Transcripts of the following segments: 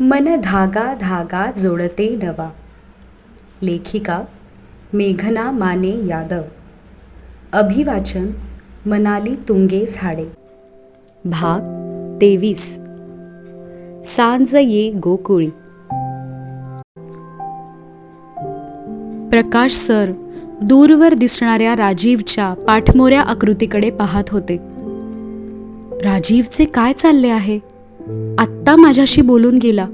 मन धागा धागा जोडते नवा. लेखिका मेघना माने यादव. अभिवाचन मनाली तुंगे झाडे. भाग तेवीस. सांज ये गोकुळी. प्रकाश सर दूरवर दिसणाऱ्या राजीवच्या पाठमोऱ्या आकृतीकडे पाहत होते. राजीवचे काय चालले आहे? आत्ता माझ्याशी बोलून गेला.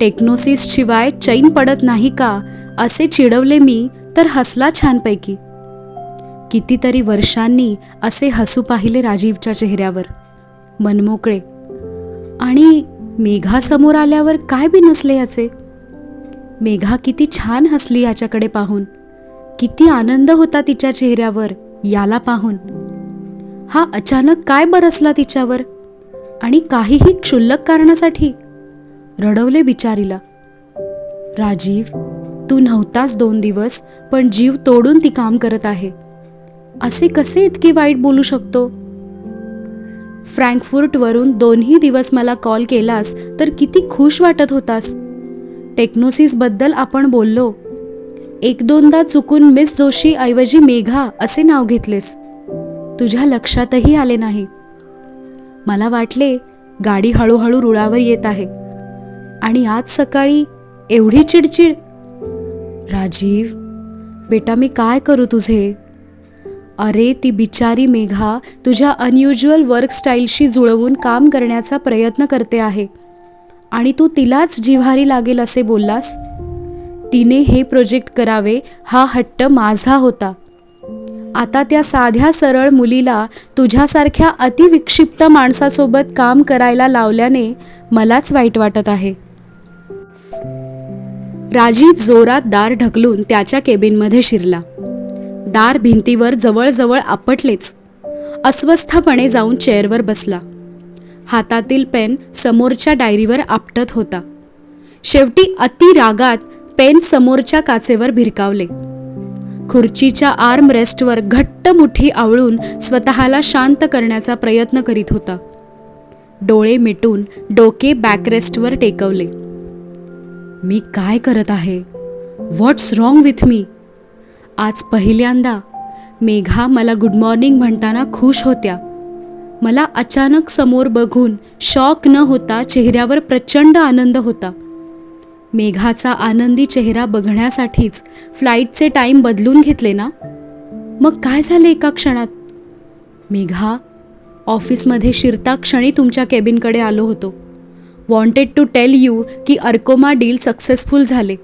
टेक्नोसिस शिवाय चैन पडत नाही का असे चिडवले मी तर हसला छानपैकी. कितीतरी वर्षांनी असे हसू पाहिले राजीवच्या चेहऱ्यावर. मनमोकळे. आणि मेघासमोर आल्यावर काय बिनसले याचे. मेघा किती छान हसली याच्याकडे पाहून. किती आनंद होता तिच्या चेहऱ्यावर याला पाहून. हा अचानक काय बरसला तिच्यावर? आणि काहीही क्षुल्लक कारणासाठी? रडवले बिचारीला. राजीव तू नव्हतास दोन दिवस पण जीव तोडून ती काम करत आहे. असे कसे इतके वाईट बोलू शकतो? फ्रँकफुर्टवरून दोन्ही दिवस मला कॉल केलास तर किती खुश वाटत होतास. टेक्नोसिसबद्दल आपण बोललो. एक दोनदा चुकून मिस जोशी ऐवजी मेघा असे नाव घेतलेस. तुझ्या लक्षातही आले नाही. मला वाटले गाडी हळूहळू रुळावर येत आहे. आणि आज सकाळी एवढी चिडचिड. राजीव बेटा मी काय करू तुझे? अरे ती बिचारी मेघा तुझ्या अनयुज्युअल वर्क स्टाईलशी जुळवून काम करण्याचा प्रयत्न करते आहे. आणि तू तिलाच जिव्हारी लागेल असे बोललास? तिने हे प्रोजेक्ट करावे हा हट्ट माझा होता. आता त्या साध्या सरळ मुलीला तुझ्यासारख्या अतिविक्षिप्त माणसासोबत काम करायला लावल्याने मलाच वाईट वाटत आहे. राजीव जोरात दार ढकलून त्याच्या केबिनमध्ये शिरला. दार भिंतीवर जवळजवळ आपटलेच. अस्वस्थपणे जाऊन चेअरवर बसला. हातातील पेन समोरच्या डायरीवर आपटत होता. शेवटी अति रागात पेन समोरच्या काचेवर भिरकावले. खुर्चीच्या आर्म रेस्टवर घट्ट मुठी आवळून स्वतःला शांत करण्याचा प्रयत्न करीत होता. डोळे मिटून डोके बॅकरेस्टवर टेकवले. मी काय करत आहे? व्हॉट्स रॉंग विथ मी आज पहिल्यांदा मेघा मला गुड मॉर्निंग म्हणताना खुश होत्या. मला अचानक समोर बघून शॉक न होता चेहऱ्यावर प्रचंड आनंद होता. मेघाचा आनंदी चेहरा बघण्यासाठीच फ्लाईटचे टाईम बदलून घेतले ना? मग काय झाले एका क्षणात? मेघा ऑफिसमध्ये शिरता क्षणी तुमच्या केबिनकडे आलो होतो. वॉन्टेड टू टेल यू की अर्कोमा डील सक्सेसफुल झाले.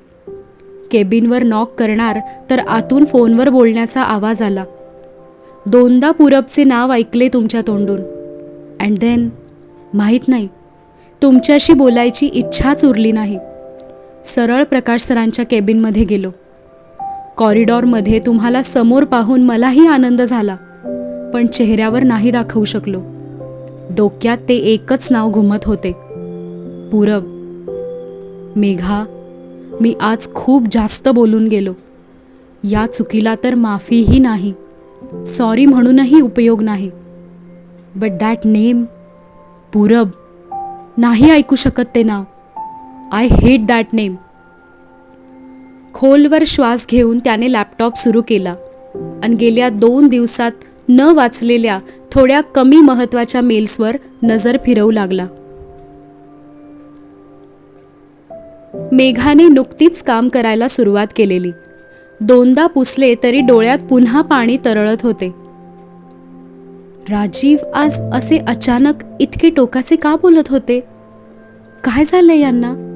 केबिनवर नॉक करणार तर आतून फोनवर बोलण्याचा आवाज आला. दोनदा पूरबचे नाव ऐकले तुमच्या तोंडून. अँड देन माहीत नाही तुमच्याशी बोलायची इच्छाच उरली नाही. सरळ प्रकाश सरांच्या केबिनमध्ये गेलो. कॉरिडॉरमध्ये तुम्हाला समोर पाहून मलाही आनंद झाला पण चेहऱ्यावर नाही दाखवू शकलो. डोक्यात ते एकच नाव घुमत होते. पूरब. मेघा मी आज खूप जास्त बोलून गेलो. या चुकीला तर माफीही नाही. सॉरी म्हणूनही उपयोग नाही. बट दॅट नेम पूरब. नाही ऐकू शकत ते नाव. आय हेट दॅट नेम खोलवर श्वास घेऊन त्याने लॅपटॉप सुरू केला. आणि गेल्या दोन दिवसात न वाचलेल्या थोड्या कमी महत्त्वाच्या मेल्सवर नजर फिरवू लागला. मेघाने नुकतीच काम करायला सुरुवात केलेली. दोनदा पुसले तरी डोळ्यात पुन्हा पाणी तरळत होते. राजीव आज असे अचानक इतके टोकाचे का बोलत होते? काय झालंय यांना?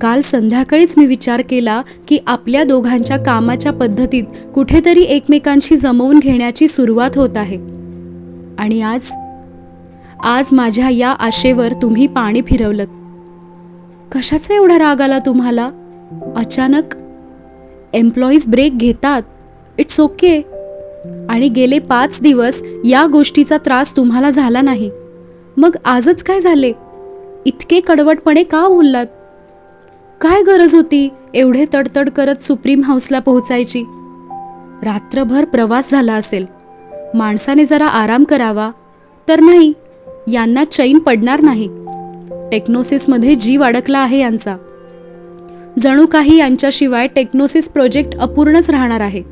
काल संध्याकाळीच मी विचार केला की आपल्या दोघांच्या कामाच्या पद्धतीत कुठेतरी एकमेकांशी जमवून घेण्याची सुरुवात होत आहे. आणि आज? आज माझ्या या आशेवर तुम्ही पाणी फिरवलं कशाचा एवढा राग आला तुम्हाला? अचानक? एम्प्लॉईज ब्रेक घेतात. It's okay. आणि गेले पाच दिवस या गोष्टीचा त्रास तुम्हाला झाला नाही. मग आजच काय झाले? इतके कडवटपणे का बोललात? काय गरज होती एवढे तडतड करत सुप्रीम हाऊसला पोहोचायची? रात्रभर प्रवास झाला असेल. माणसाने जरा आराम करावा. तर नाही यांना चैन पडणार नाही. टेक्नोसिसमध्ये जीव अडकला आहे यांचा. जणू काही यांच्याशिवाय टेक्नोसिस प्रोजेक्ट अपूर्णच राहणार आहे.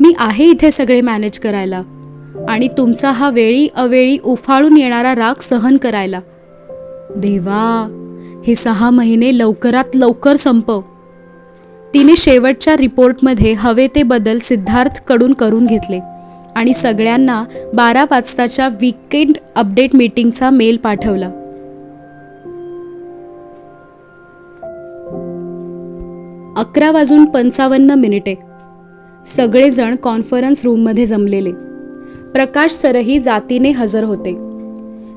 मी आहे इथे सगळे मॅनेज करायला. आणि तुमचा हा वेळी अवेळी उफाळून येणारा राग सहन करायला. देवा! हे सहा महिने लवकरात लवकर संपव तिने शेवटच्या रिपोर्टमध्ये हवे ते बदल सिद्धार्थकडून करून घेतले आणि सगळ्यांना बारा वाजताच्या वीकेंड अपडेट मीटिंगचा मेल पाठवला. अकरा वाजून पंचावन्न मिनिटे. सगळेजण कॉन्फरन्स रूममध्ये जमलेले. प्रकाश सरही जातीने हजर होते.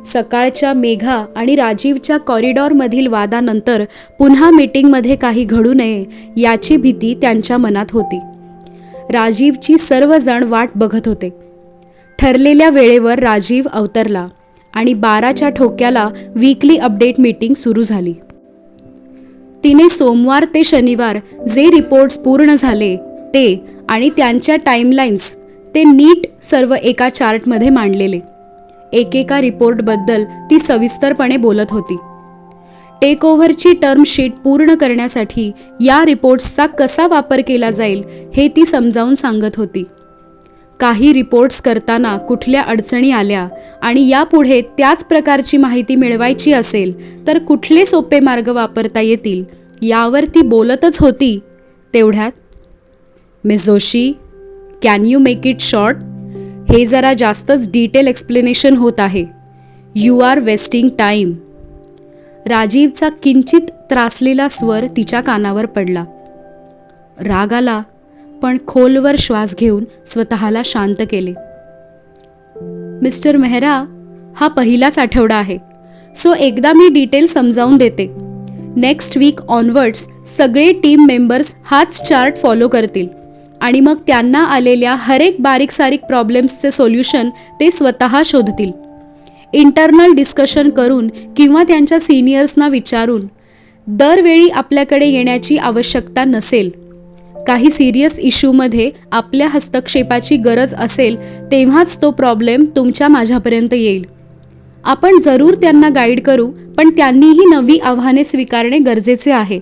सकाळच्या मेघा आणि राजीवच्या कॉरिडॉरमधील वादानंतर पुन्हा मीटिंगमध्ये काही घडू नये याची भीती त्यांच्या मनात होती. राजीवची सर्वजण वाट बघत होते. ठरलेल्या वेळेवर राजीव अवतरला आणि बाराच्या ठोक्याला वीकली अपडेट मीटिंग सुरू झाली. तिने सोमवार ते शनिवार जे रिपोर्ट्स पूर्ण झाले ते आणि त्यांच्या टाईमलाईन्स ते नीट सर्व एका चार्टमध्ये मांडलेले. एकेका रिपोर्टबद्दल ती सविस्तरपणे बोलत होती. टेक ओव्हरची टर्मशीट पूर्ण करण्यासाठी या रिपोर्ट्सचा कसा वापर केला जाईल हे ती समजावून सांगत होती. काही रिपोर्ट्स करताना कुठल्या अडचणी आल्या आणि यापुढे त्याच प्रकारची माहिती मिळवायची असेल तर कुठले सोपे मार्ग वापरता येतील यावर ती बोलतच होती. तेवढ्यात Miss Joshi can you make it short? हे जरा जास्तच डिटेल एक्सप्लेनेशन होत आहे. यू आर वेस्टिंग टाईम राजीवचा किंचित त्रासलेला स्वर तिच्या कानावर पडला. राग आला पण खोलवर श्वास घेऊन स्वतःला शांत केले. मिस्टर मेहरा हा पहिलाच आठवडा आहे. सो एकदा मी डिटेल समजावून देते. नेक्स्ट वीक ऑनवर्ड्स सगळे टीम मेंबर्स हाच चार्ट फॉलो करतील. आणि मग त्यांना आलेल्या हरेक बारीक सारीक प्रॉब्लेम्सचे सोल्युशन ते स्वतः शोधतील. इंटरनल डिस्कशन करून किंवा त्यांच्या सिनियर्सना विचारून दरवेळी आपल्याकडे येण्याची आवश्यकता नसेल. काही सिरियस इश्यूमध्ये आपल्या हस्तक्षेपाची गरज असेल तेव्हाच तो प्रॉब्लेम तुमच्या माझ्यापर्यंत येईल. आपण जरूर त्यांना गाईड करू पण त्यांनीही नवी आव्हाने स्वीकारणे गरजेचे आहे.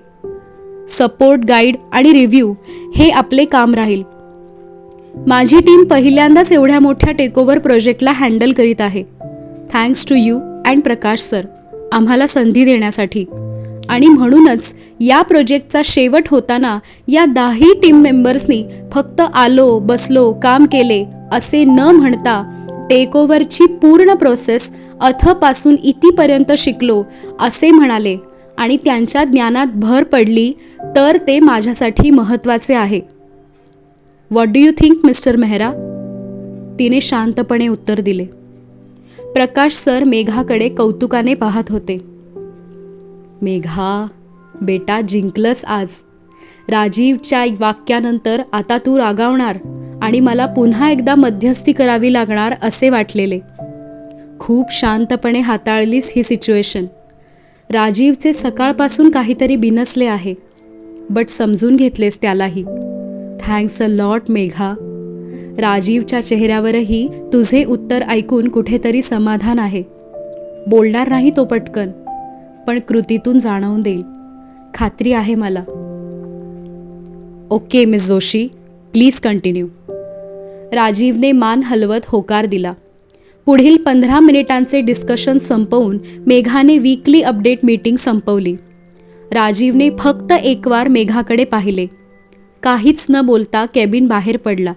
सपोर्ट गाईड आणि रिव्ह्यू हे आपले काम राहील. माझी टीम पहिल्यांदाच एवढ्या मोठ्या टेकओव्हर प्रोजेक्टला हँडल करीत आहे. Thanks to you and Prakash sir आम्हाला संधी देण्यासाठी. आणि म्हणूनच या प्रोजेक्टचा शेवट होताना या दहाही टीम मेंबर्सनी फक्त आलो बसलो काम केले असे न म्हणता टेकओव्हरची पूर्ण प्रोसेस अथपासून इतीपर्यंत शिकलो असे म्हणाले. आणि त्यांच्या ज्ञानात भर पडली तर ते माझ्यासाठी महत्त्वाचे आहे. What do you think mister Mehra तिने शांतपणे उत्तर दिले. प्रकाश सर मेघाकडे कौतुकाने पाहत होते. मेघा बेटा जिंकलंस आज. राजीवच्या वाक्यानंतर आता तू रागावणार आणि मला पुन्हा एकदा मध्यस्थी करावी लागणार असे वाटलेले. खूप शांतपणे हाताळलीस ही सिच्युएशन राजीवचे सकाळपासून काहीतरी बिनसले आहे. बट समजून घेतलेस त्यालाही. Thanks a lot Megha. राजीवच्या चेहऱ्यावरही तुझे उत्तर ऐकून कुठेतरी समाधान आहे. बोलणार नाही तो पटकन पण कृतीतून जाणवून देईल. खात्री आहे मला. Okay Miss Joshi. Please continue. राजीवने मान हलवत होकार दिला. पुढील पंधरा मिनिटांचे डिस्कशन संपवून मेघाने वीकली अपडेट मीटिंग संपवली. राजीवने फक्त एकवार मेघाकडे पाहिले. काहीच न बोलता केबिन बाहेर पडला.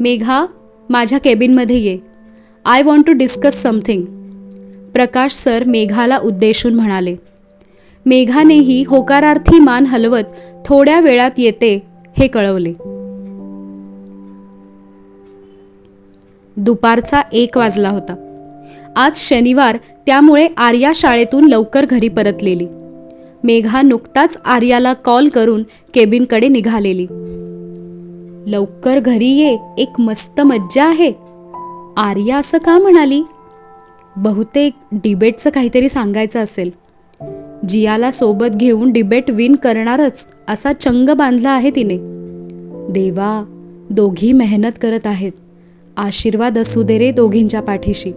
मेघा माझ्या केबिनमध्ये ये. I want to discuss something Prakash sir मेघाला उद्देशून म्हणाले. मेघानेही होकारार्थी मान हलवत थोड्या वेळात येते हे कळवले. दुपारचा एक वाजला होता. आज शनिवार त्यामुळे आर्या शाळेतून लवकर घरी परतलेली. मेघा नुकताच आर्याला कॉल करून केबिनकडे निघालेली. लवकर घरी ये एक मस्त मज्जा आहे. आर्या असं का म्हणाली? बहुतेक डिबेटचं काहीतरी सांगायचं असेल. जियाला सोबत घेऊन डिबेट विन करणारच असा चंग बांधला आहे तिने. देवा दोघी मेहनत करत आहेत. आशीर्वाद असू दे रे दोघींच्या पाठीशी.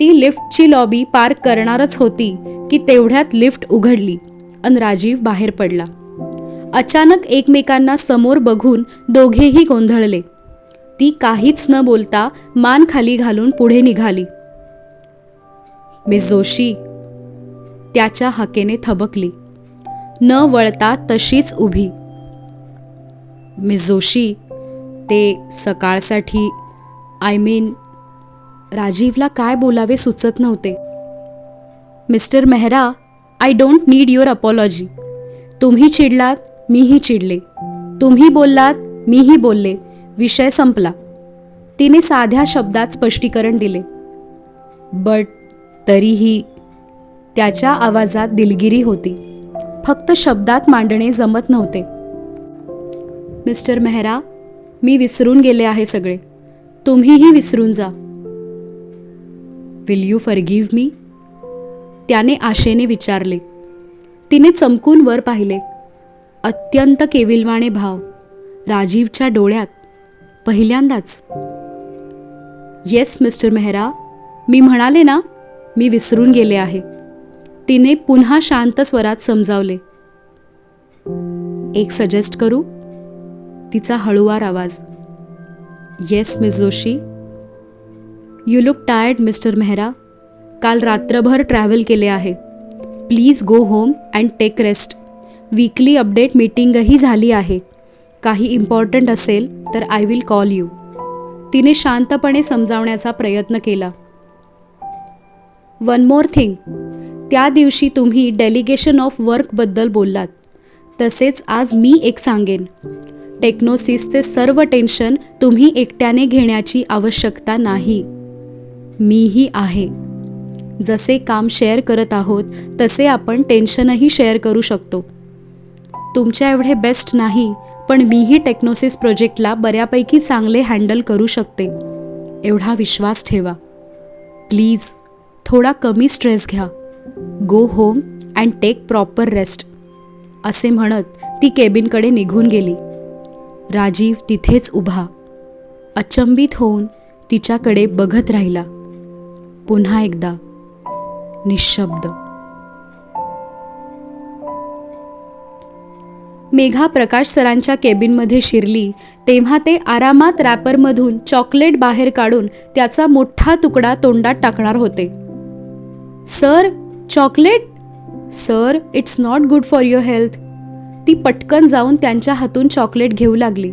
ती लिफ्टची लॉबी पार करणारच होती की तेवढ्यात लिफ्ट उघडली अन राजीव बाहेर पडला. अचानक एकमेकांना समोर बघून दोघेही गोंधळले. ती काहीच न बोलता मान खाली घालून पुढे निघाली. मिस जोशी त्याच्या हाकेने थबकली. न वळता तशीच उभी. मिस जोशी ते सकाळसाठी आय मीन राजीवला काय बोलावे सुचत नव्हते. Mister Mehra I don't need your apology तुम्ही चिडलात मीही चिडले. तुम्ही बोललात मीही बोलले. विषय संपला. तिने साध्या शब्दात स्पष्टीकरण दिले. बट तरीही त्याच्या आवाजात दिलगिरी होती. फक्त शब्दात मांडणे जमत नव्हते. मिस्टर मेहरा मी विसरून गेले आहे सगळे. तुम्हीही विसरून जा. विल यू फरगिव्ह मी त्याने आशेने विचारले. तिने चमकून वर पाहिले. अत्यंत केविलवाणे भाव. राजीवच्या डोळ्यात. पहिल्यांदाच. येस मिस्टर मेहरा मी म्हणाले ना मी विसरून गेले आहे. तिने पुन्हा शांत स्वरात समजावले. एक सजेस्ट करू? तिचा हळुवार आवाज. Yes Miss Joshi you look tired mister Mehra काल रात्रभर ट्रॅव्हल केले आहे. Please go home and take rest weekly update मीटिंगही झाली आहे. काही इम्पॉर्टंट असेल तर आय विल कॉल यू तिने शांतपणे समजावण्याचा प्रयत्न केला. वन मोर थिंग त्या दिवशी तुम्ही डेलिगेशन ऑफ वर्कबद्दल बोललात. तसेच आज मी एक सांगेन. टेक्नोसिसचे सर्व टेन्शन तुम्ही एकट्याने घेण्याची आवश्यकता नाही. मीही आहे. जसे काम शेअर करत आहोत तसे आपण टेन्शनही शेअर करू शकतो. तुमच्या एवढे बेस्ट नाही पण मीही टेक्नोसिस प्रोजेक्टला बऱ्यापैकी चांगले हँडल करू शकते. एवढा विश्वास ठेवा. प्लीज थोडा कमी स्ट्रेस घ्या. Go home and take proper rest असे म्हणत ती केबिनकडे निघून गेली. राजीव तिथेच उभा. अचंबित होऊन तिच्याकडे बघत राहिला. पुन्हा एकदा. निशब्द. मेघा प्रकाश सरांच्या केबिनमध्ये शिरली. तेव्हा ते आरामात रॅपरमधून चॉकलेट बाहेर काढून त्याचा मोठा तुकडा तोंडात टाकणार होते. Sir chocolate? Sir it's not good for your health. ती पटकन जाऊन त्यांच्या हातून चॉकलेट घेऊ लागली.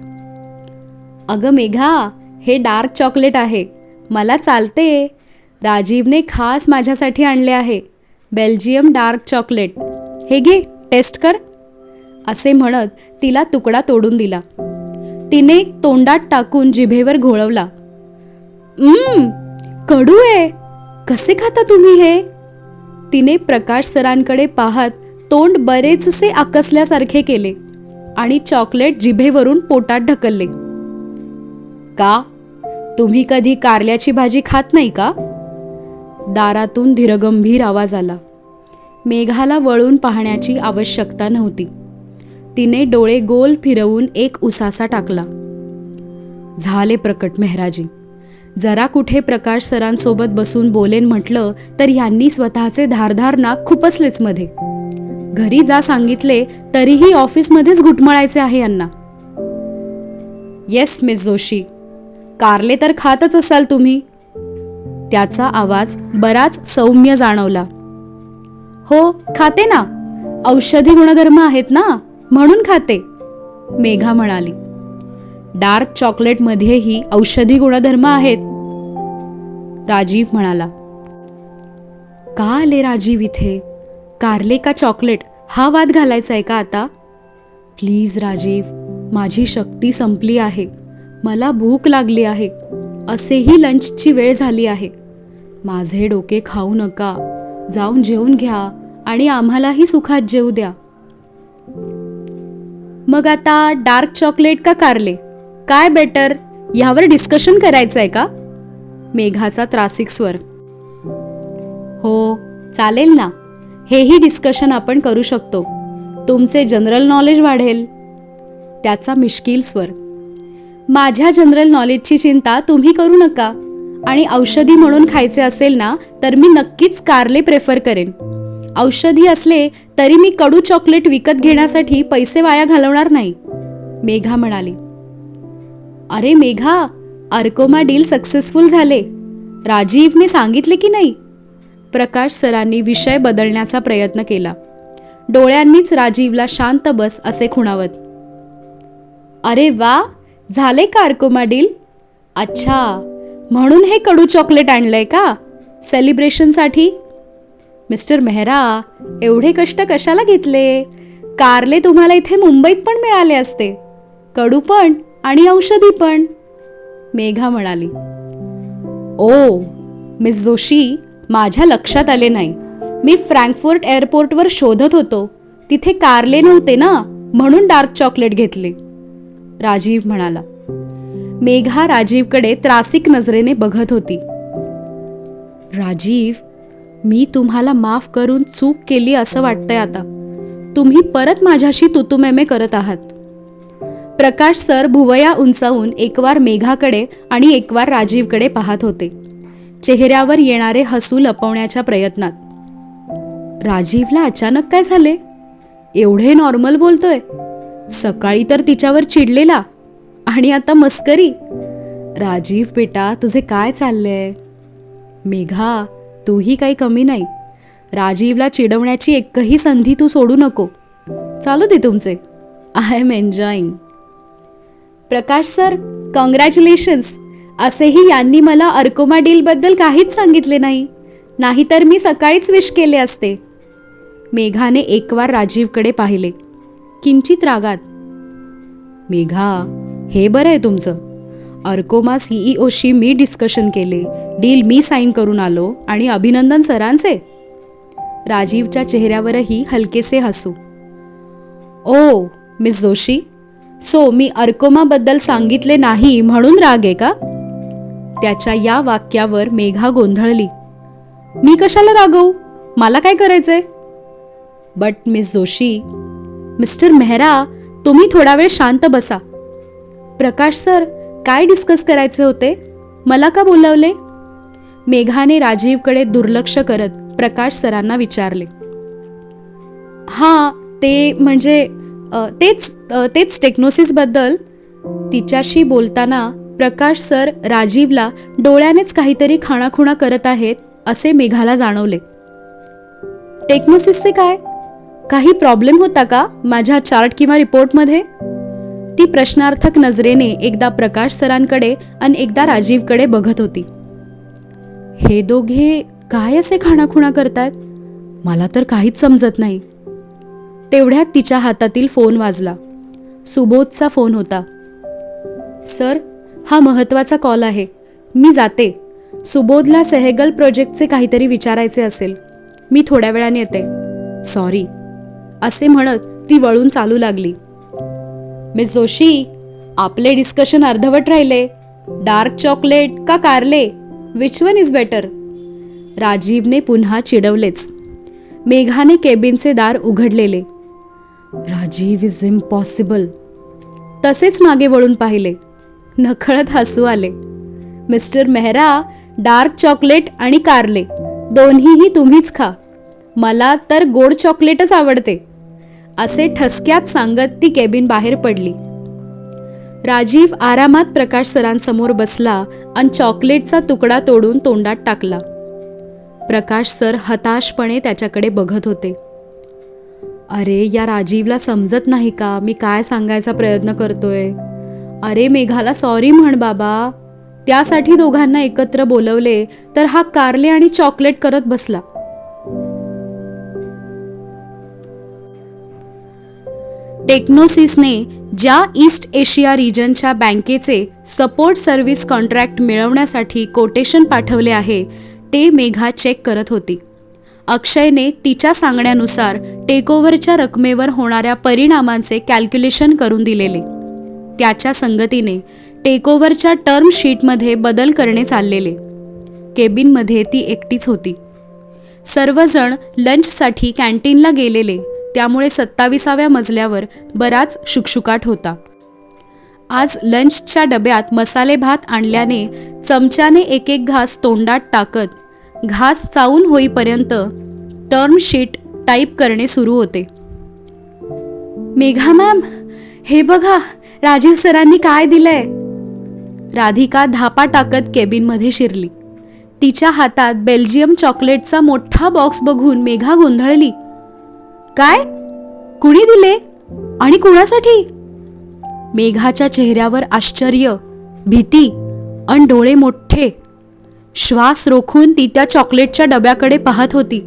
अगं मेघा हे डार्क चॉकलेट आहे. मला चालते. राजीवने खास माझ्यासाठी आणले आहे. Belgium dark chocolate. हे घे टेस्ट कर. असे म्हणत तिला तुकडा तोडून दिला. तिने तोंडात टाकून जिभेवर घोळवला. कडू आहे. कसे खाता तुम्ही हे? तिने प्रकाश सरांकडे पाहत तोंड बरेचसे आकसल्यासारखे केले आणि चॉकलेट जिभेवरून पोटात ढकलले. का? तुम्ही कधी कारल्याची भाजी खात नाही का? दारातून धीरगंभीर आवाज आला. मेघाला वळून पाहण्याची आवश्यकता नव्हती. तिने डोळे गोल फिरवून एक उसासा टाकला. झाले प्रकट मेहराजी. जरा कुठे प्रकाश सरांसोबत बसून बोलेन म्हटलं तर यांनी स्वतःचे धारधार नाक खुपसलेच मध्ये घरी जा सांगितले तरीही ऑफिसमध्येच घुटमळायचे आहे यांना. Yes Miss Joshi. कारले तर खातच असाल तुम्ही. त्याचा आवाज बराच सौम्य जाणवला. हो खाते ना. औषधी गुणधर्म आहेत ना म्हणून खाते मेघा म्हणाली. डार्क चॉकलेटमध्येही औषधी गुणधर्म आहेत. राजीव म्हणाला. का आले राजीव इथे? कारले का चॉकलेट हा वाद घालायचा आहे का आता? प्लीज राजीव माझी शक्ती संपली आहे. मला भूक लागली आहे. असेही लंचची वेळ झाली आहे. माझे डोके खाऊ नका. जाऊन जेवून घ्या आणि आम्हालाही सुखात जेवू द्या. मग आता डार्क चॉकलेट का कारले? काय बेटर? यावर डिस्कशन करायचं आहे का? मेघाचा त्रासिक स्वर. हो चालेल ना. हेही डिस्कशन आपण करू शकतो. तुमचे जनरल नॉलेज वाढेल. त्याचा मिश्किल स्वर. माझ्या जनरल नॉलेजची चिंता तुम्ही करू नका. आणि औषधी म्हणून खायचे असेल ना तर मी नक्कीच कारले प्रेफर करेन. औषधी असले तरी मी कडू चॉकलेट विकत घेण्यासाठी पैसे वाया घालवणार नाही. मेघा म्हणाली. अरे मेघा अर्कोमा डील सक्सेसफुल झाले. राजीवने सांगितले की नाही? प्रकाश सरांनी विषय बदलण्याचा प्रयत्न केला. डोळ्यांनीच राजीवला शांत बस असे खुणावत. अरे वा! झाले का अर्कोमा डील? अच्छा! म्हणून हे कडू चॉकलेट आणलंय का? सेलिब्रेशनसाठी? मिस्टर मेहरा एवढे कष्ट कशाला घेतले? कारले तुम्हाला इथे मुंबईत पण मिळाले असते. कडू पण आणि औषधी पण. मेघा म्हणाली. ओ मिस जोशी माझ्या लक्षात आले नाही. मी फ्रँकफोर्ट एअरपोर्टवर शोधत होतो. तिथे कारले नव्हते ना? म्हणून डार्क चॉकलेट घेतले. राजीव म्हणाला. मेघा राजीवकडे त्रासिक नजरेने बघत होती. राजीव मी तुम्हाला माफ करून चूक केली असं वाटतंय आता. तुम्ही परत माझ्याशी तुतुमेमे करत आहात. प्रकाश सर भुवया उंचावून एकवार मेघाकडे आणि एकवार राजीवकडे पाहत होते. चेहऱ्यावर येणारे हसू लपवण्याच्या प्रयत्नात. राजीवला अचानक काय झाले? एवढे नॉर्मल बोलतोय. सकाळी तर तिच्यावर चिडलेला. आणि आता मस्करी. राजीव बेटा तुझे काय चाललंय? मेघा तूही काही कमी नाही. राजीवला चिडवण्याची एकही संधी तू सोडू नको. चालू दे तुमचे. I am enjoying Prakash sir congratulations असेही यांनी मला अर्कोमा डीलबद्दल काहीच सांगितले नाही. नाहीतर मी सकाळीच विश केले असते. मेघाने एकवार राजीवकडे पाहिले. किंचित रागात मेघा हे बरं आहे तुमचं. अर्कोमा सीईओशी मी डिस्कशन केले. डील मी साईन करून आलो आणि अभिनंदन सरांचे. राजीवच्या चेहऱ्यावरही हलकेसे हसू. ओ मिस जोशी सो मी अर्कोमाबद्दल सांगितले नाही म्हणून राग आहे का? त्याच्या या वाक्यावर मेघा गोंधळली. मी कशाला रागवू? मला काय करायचंय? But Miss Joshi mister Mehra तुम्ही थोडा वेळ शांत बसा. प्रकाश सर काय डिस्कस करायचे होते? मला का बोलावले? मेघाने राजीवकडे दुर्लक्ष करत प्रकाश सरांना विचारले. हां ते म्हणजे तेच तेच टेक्नोसिसबद्दल? तिच्याशी बोलताना प्रकाश सर राजीवला डोळ्यानेच काहीतरी खाणाखुणा करत आहेत असे मेघाला जाणवले. टेक्नोसिसचे काय? काही प्रॉब्लेम होता का माझ्या चार्ट किंवा रिपोर्टमध्ये? ती प्रश्नार्थक नजरेने एकदा प्रकाश सरांकडे आणि एकदा राजीवकडे बघत होती. हे दोघे काय असे खाणाखुणा करतायत? मला तर काहीच समजत नाही. तेवढ्यात तिच्या हातातील फोन वाजला. सुबोधचा फोन होता. सर हा महत्त्वाचा कॉल आहे. मी जाते. सुबोधला सेहेगल प्रोजेक्टचे काहीतरी विचारायचे असेल. मी थोड्या वेळाने येते. सॉरी असे म्हणत ती वळून चालू लागली. मिस जोशी आपले डिस्कशन अर्धवट राहिले. डार्क चॉकलेट का कारले? विच वन इज बेटर राजीवने पुन्हा चिडवलेच. मेघाने केबिनचे दार उघडलेले. राजीव इज इम्पॉसिबल तसेच मागे वळून पाहिले. नकळत हसू आले. मिस्टर मेहरा डार्क चॉकलेट आणि कारले दोन्हीही तुम्हीच खा. मला तर गोड चॉकलेटच आवडते. असे ठसक्यात सांगत ती केबिन बाहेर पडली. राजीव आरामात प्रकाश सरांसमोर बसला आणि चॉकलेटचा तुकडा तोडून तोंडात टाकला. प्रकाश सर हताशपणे त्याच्याकडे बघत होते. अरे या राजीवला समजत नाही का? मी काय सांगायचा प्रयत्न करतोय? अरे मेघाला सॉरी म्हण बाबा. त्यासाठी दोघांना एकत्र बोलवले तर हा कारले आणि चॉकलेट करत बसला. टेक्नोसिसने ज्या ईस्ट एशिया रिजनच्या बँकेचे सपोर्ट सर्व्हिस कॉन्ट्रॅक्ट मिळवण्यासाठी कोटेशन पाठवले आहे ते मेघा चेक करत होती. अक्षयने तिच्या सांगण्यानुसार टेकओव्हरच्या रकमेवर होणाऱ्या परिणामांचे कॅल्क्युलेशन करून दिलेले. त्याच्या संगतीने टेकओव्हरच्या टर्म शीटमध्ये बदल करणे चाललेले. केबिनमध्ये ती एकटीच होती. सर्वजण लंचसाठी कॅन्टीनला गेलेले त्यामुळे सत्ताविसाव्या मजल्यावर बराच शुकशुकाट होता. आज लंचच्या डब्यात मसाले भात आणल्याने चमच्याने एक एक घास तोंडात टाकत घास चावून होईपर्यंत टर्म शीट टाईप करणे सुरू होते. मेघा मॅम हे बघा राजीव सरांनी काय दिलंय? राधिका धापा टाकत केबिनमध्ये शिरली. तिच्या हातात बेल्जियम चॉकलेटचा मोठा बॉक्स बघून मेघा गोंधळली. काय? कुणी दिले? आणि कुणासाठी? मेघाच्या चेहऱ्यावर आश्चर्य भीती अन डोळे मोठे. श्वास रोखून ती त्या चॉकलेटच्या डब्याकडे पाहत होती.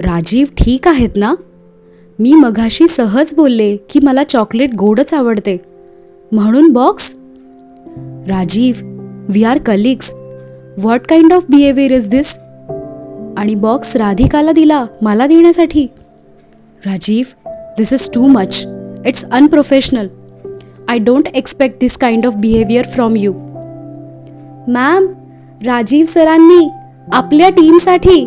राजीव ठीक आहेत ना? मी मघाशी सहज बोलले की मला चॉकलेट गोडच आवडते. म्हणून box? Rajiv we are colleagues what kind of behaviour is this आणि बॉक्स राधिकाला दिला मला देण्यासाठी. Rajiv this is too much it's unprofessional I don't expect this kind of behaviour from you ma'am Rajiv सरांनी आपल्या टीमसाठी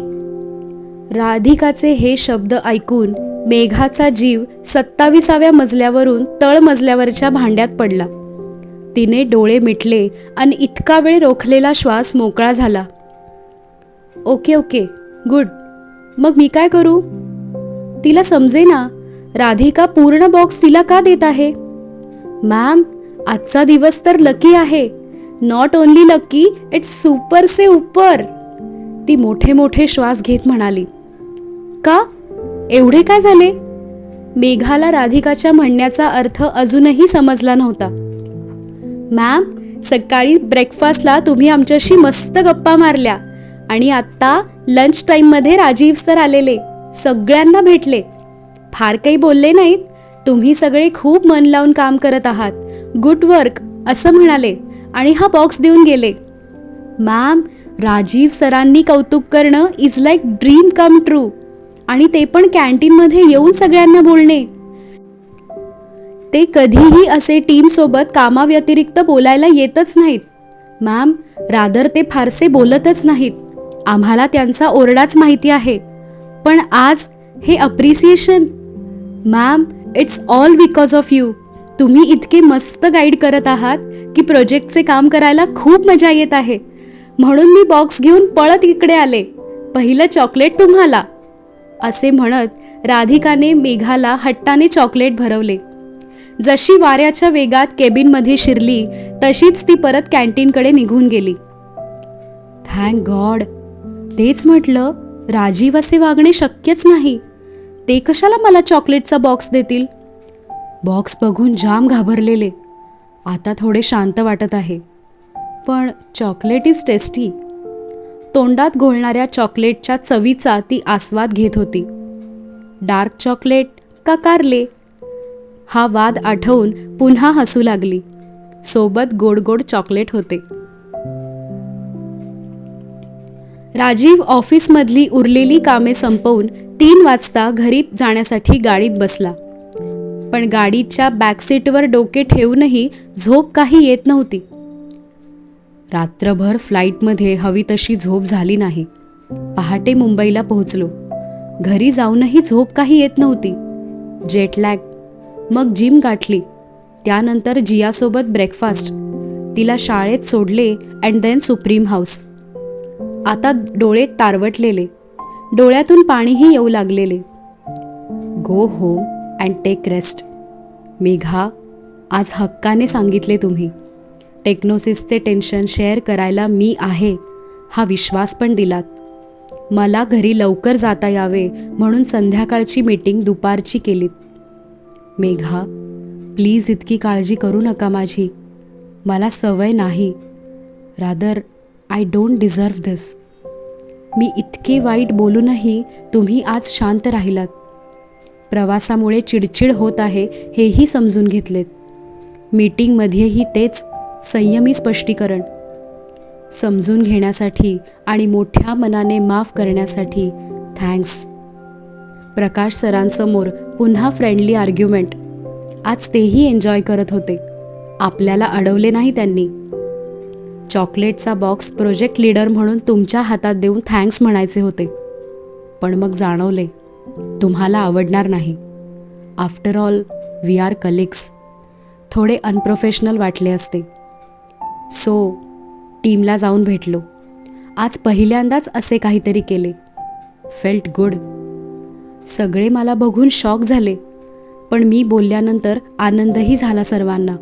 राधिकाचे हे शब्द ऐकून मेघाचा जीव सत्ताविसाव्या मजल्यावरून तळ मजल्यावरच्या भांड्यात पडला. तिने डोळे मिटले आणि इतका वेळ रोखलेला श्वास मोकळा झाला. Okay okay good. मग मी काय करू? तिला समजे ना राधिका पूर्ण बॉक्स तिला का देत आहे? मॅम आजचा दिवस तर लकी आहे. Not only lucky it's super से उपर. ती मोठे मोठे श्वास घेत म्हणाली. का? एवढे काय झाले? मेघाला राधिकाच्या म्हणण्याचा अर्थ अजूनही समजला नव्हता. मॅम सकाळी ब्रेकफास्टला तुम्ही आमच्याशी मस्त गप्पा मारल्या आणि आत्ता लंच टाईममध्ये राजीव सर आलेले सगळ्यांना भेटले. फार काही बोलले नाहीत. तुम्ही सगळे खूप मन लावून काम करत आहात. गुड वर्क असं म्हणाले आणि हा बॉक्स देऊन गेले. मॅम राजीव सरांनी कौतुक करणं is like dream come true आणि ते पण कॅन्टीनमध्ये येऊन सगळ्यांना बोलणे. ते कधीही असे टीमसोबत कामाव्यतिरिक्त बोलायला येतच नाहीत. मॅम रादर ते फारसे बोलतच नाहीत. आम्हाला त्यांचा ओरडाच माहिती आहे. पण आज हे appreciation ma'am it's all because of you तुम्ही इतके मस्त गाईड करत आहात की प्रोजेक्टचे काम करायला खूप मजा येत आहे. म्हणून मी बॉक्स घेऊन पळत इकडे आले. पहिलं चॉकलेट तुम्हाला. असे म्हणत राधिकाने मेघाला हट्टाने चॉकलेट भरवले. जशी वाऱ्याच्या वेगात केबिनमध्ये शिरली तशीच ती परत कॅन्टीनकडे निघून गेली. थँक गॉड तेच म्हटलं राजीव असे वागणे शक्यच नाही. ते कशाला मला चॉकलेटचा बॉक्स देतील? बॉक्स बघून जाम घाबरलेले. आता थोडे शांत वाटत आहे. पण चॉकलेट इज टेस्टी तोंडात घोळणाऱ्या चॉकलेटच्या चवीचा ती आस्वाद घेत होती. डार्क चॉकलेट का कारले? हा वाद आठवून पुन्हा हसू लागली. सोबत गोड गोड चॉकलेट होते. राजीव ऑफिसमधली उरलेली कामे संपवून तीन वाजता घरी जाण्यासाठी गाडीत बसला. पण गाडीच्या बॅकसीटवर डोके ठेवूनही झोप काही येत नव्हती. रात्रभर फ्लाईटमध्ये हवी तशी झोप झाली नाही. पहाटे मुंबईला पोहोचलो. घरी जाऊनही झोप काही येत नव्हती. जेटलॅग मग जिम गाठली. त्यानंतर जियासोबत ब्रेकफास्ट तिला शाळेत सोडले अँड देन सुप्रीम हाऊस आता डोळे तारवटलेले. डोळ्यातून पाणीही येऊ लागलेले. Go home and take rest Megha आज हक्काने सांगितले तुम्ही. टेक्नोसिसचे टेन्शन शेअर करायला मी आहे हा विश्वास पण दिलात. मला घरी लवकर जाता यावे म्हणून संध्याकाळची मीटिंग दुपारची केलीत. मेघा प्लीज इतकी काळजी करू नका माझी. मला सवय नाही. Rather I don't deserve this. मी इतके वाईट बोलूनही तुम्ही आज शांत राहिलात. प्रवासामुळे चिडचिड होत आहे हेही समजून घेतलेत. मीटिंगमध्येही तेच संयमी स्पष्टीकरण. समजून घेण्यासाठी आणि मोठ्या मनाने माफ करण्यासाठी थँक्स. प्रकाश सरांसमोर पुन्हा फ्रेंडली आर्ग्युमेंट. आज तेही एन्जॉय करत होते. आपल्याला अडवले नाही त्यांनी. चॉकलेटचा बॉक्स प्रोजेक्ट लीडर म्हणून तुमच्या हातात देऊन थँक्स म्हणायचे होते. पण मग जाणवले तुम्हाला आवडणार नाही. After all we are colleagues. थोडे अनप्रोफेशनल वाटले असते. सो टीमला जाऊन भेटलो. आज पहिल्यांदाच असे काहीतरी केले. फेल्ट गुड सगळे मला बघून शॉक झाले पण मी बोलल्यानंतर आनंदही झाला सर्वांना.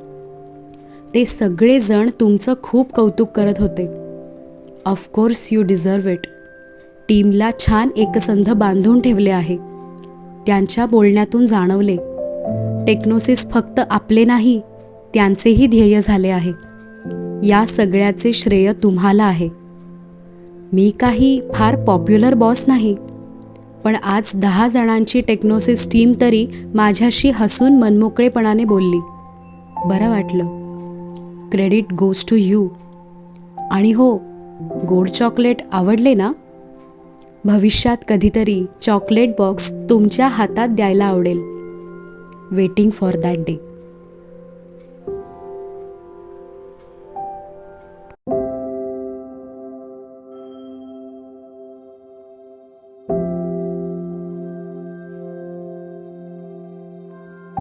ते सगळेजण तुमचं खूप कौतुक करत होते. ऑफकोर्स यू डिझर्व इट टीमला छान एकसंध बांधून ठेवले आहे. त्यांच्या बोलण्यातून जाणवले. टेक्नोसिस फक्त आपले नाही त्यांचेही ध्येय झाले आहे. या सगळ्याचे श्रेय तुम्हाला आहे. मी काही फार पॉप्युलर बॉस नाही पण आज दहा जणांची टेक्नोसिस टीम तरी माझ्याशी हसून मनमोकळेपणाने बोलली. बरं वाटलं. Credit goes to you. आणि हो गोड चॉकलेट आवडले ना? भविष्यात कधीतरी चॉकलेट बॉक्स तुमच्या हातात द्यायला आवडेल. Waiting for that day.